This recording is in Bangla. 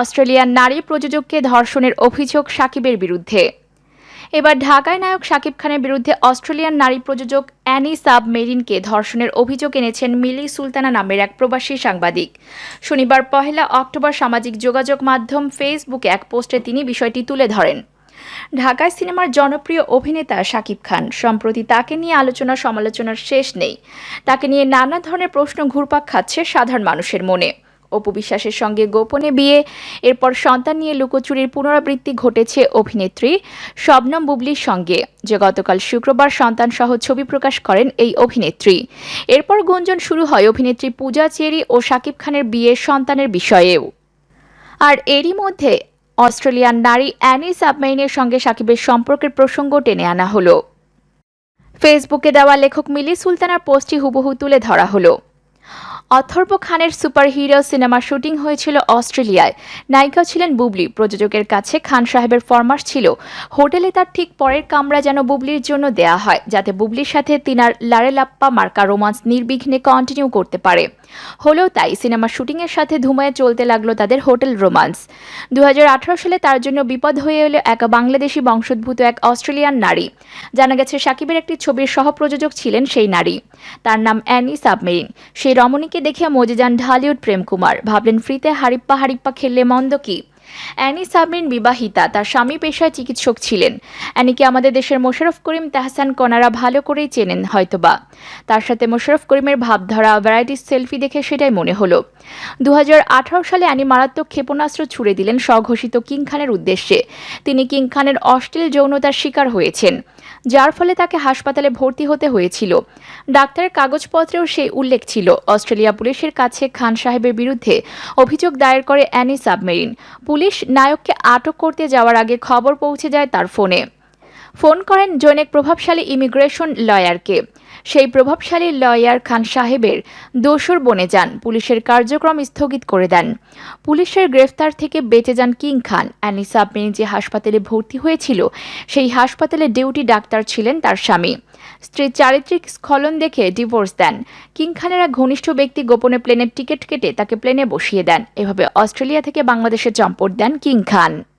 অস্ট্রেলিয়ার নারী প্রযোজককে ধর্ষণের অভিযোগ সাকিবের বিরুদ্ধে। এবার ঢাকায় নায়ক শাকিব খানের বিরুদ্ধে অস্ট্রেলিয়ান নারী প্রযোজক অ্যানি সাবমেরিনকে ধর্ষণের অভিযোগ এনেছেন মিলি সুলতানা নামের এক প্রবাসী সাংবাদিক। শনিবার পহেলা অক্টোবর সামাজিক যোগাযোগ মাধ্যম ফেসবুকে এক পোস্টে তিনি বিষয়টি তুলে ধরেন। ঢাকায় সিনেমার জনপ্রিয় অভিনেতা শাকিব খান। সম্প্রতি তাকে নিয়ে আলোচনা সমালোচনার শেষ নেই। তাকে নিয়ে নানা ধরনের প্রশ্ন ঘুরপাক খাচ্ছে সাধারণ মানুষের মনে। অপু বিশ্বাসের সঙ্গে গোপনে বিয়ে, এরপর সন্তান নিয়ে লুকোচুরির পুনরাবৃত্তি ঘটেছে অভিনেত্রী শবনম বুবলির সঙ্গে, যে গতকাল শুক্রবার সন্তান সহ ছবি প্রকাশ করেন এই অভিনেত্রী। এরপর গুঞ্জন শুরু হয় অভিনেত্রী পূজা চেরি ও শাকিব খানের বিয়ের সন্তানের বিষয়েও। আর এরই মধ্যে অস্ট্রেলিয়ান নারী অ্যানি সাবমেইনের সঙ্গে সাকিবের সম্পর্কের প্রসঙ্গ টেনে আনা হলো। ফেসবুকে দেওয়া লেখক মিলি সুলতানার পোস্টটি হুবহু তুলে ধরা হলো। অথর্ব খানের সুপারহিরো সিনেমা শুটিং হয়েছিল অস্ট্রেলিয়ায়। নায়িকা ছিলেন বুবলি, প্রযোজকের কাছে খান সাহেবের ফরমাস ছিল। হোটেলে তার ঠিক পরের কামরা যেন বুবলির জন্য দেয়া হয়, যাতে বুবলির সাথে তিনার লারেলাপ্পা মার্কা রোমান্স নির্বিঘ্নে কন্টিনিউ করতে পারে। হলেও তাই সিনেমা শুটিংয়ের সাথে ধুমায় চলতে লাগল তাদের হোটেল রোমান্স। দু হাজার আঠারো সালে তার জন্য বিপদ হয়ে এলো এক বাংলাদেশি বংশোদ্ভূত এক অস্ট্রেলিয়ান নারী। জানা গেছে, সাকিবের একটি ছবির সহপ্রযোজক ছিলেন সেই নারী। তার নাম অ্যানি সাবমেরিন। সেই রমণীকে দেখে মজে যান ঢালিউড প্রেম কুমার। ভাবলেন, ফ্রিতে হারিপ্পা হারিপ্পা খেললে মন্দ কি? অ্যানি সাবরিন বিবাহিতা, তার স্বামী পেশায় চিকিৎসক ছিলেন। অ্যানিকে আমাদের দেশের মোশারফ করিম, তাহসান কনারা ভালো করেই চেনেন হয়তোবা। তার সাথে মোশারফ করিমের ভাবধারা ভ্যারাইটি সেলফি দেখে সেটাই মনে হলো। দু হাজার আঠারো সালে অ্যানি মারাত্মক ক্ষেপণাস্ত্র ছুড়ে দিলেন স্বঘোষিত কিং খানের উদ্দেশ্যে। তিনি কিং খানের অশ্লীল যৌনতার শিকার হয়েছেন। যার ফলে তাকে হাসপাতালে ভর্তি হতে হয়েছিল। ডাক্তারের কাগজপত্রেও সেই উল্লেখ ছিল। অস্ট্রেলিয়া পুলিশের কাছে খান সাহেবের বিরুদ্ধে অভিযোগ দায়ের করে অ্যানি সাবমেরিন। পুলিশ নায়ককে আটক করতে যাওয়ার আগে খবর পৌঁছে যায় তার ফোনে। ফোন করেন জনৈক প্রভাবশালী ইমিগ্রেশন লয়ারকে। সেই প্রভাবশালী লয়ার খান সাহেবের দোসর বনে যান, পুলিশের কার্যক্রম স্থগিত করে দেন। পুলিশের গ্রেফতার থেকে বেঁচে যান কিং খান। অ্যানি সাবমেরিন যে হাসপাতালে ভর্তি হয়েছিল, সেই হাসপাতালে ডিউটি ডাক্তার ছিলেন তার স্বামী। স্ত্রীর চারিত্রিক স্খলন দেখে ডিভোর্স দেন। কিং খানের এক ঘনিষ্ঠ ব্যক্তি গোপনে প্লেনের টিকিট কেটে তাকে প্লেনে বসিয়ে দেন। এভাবে অস্ট্রেলিয়া থেকে বাংলাদেশে চম্পট দেন কিং খান।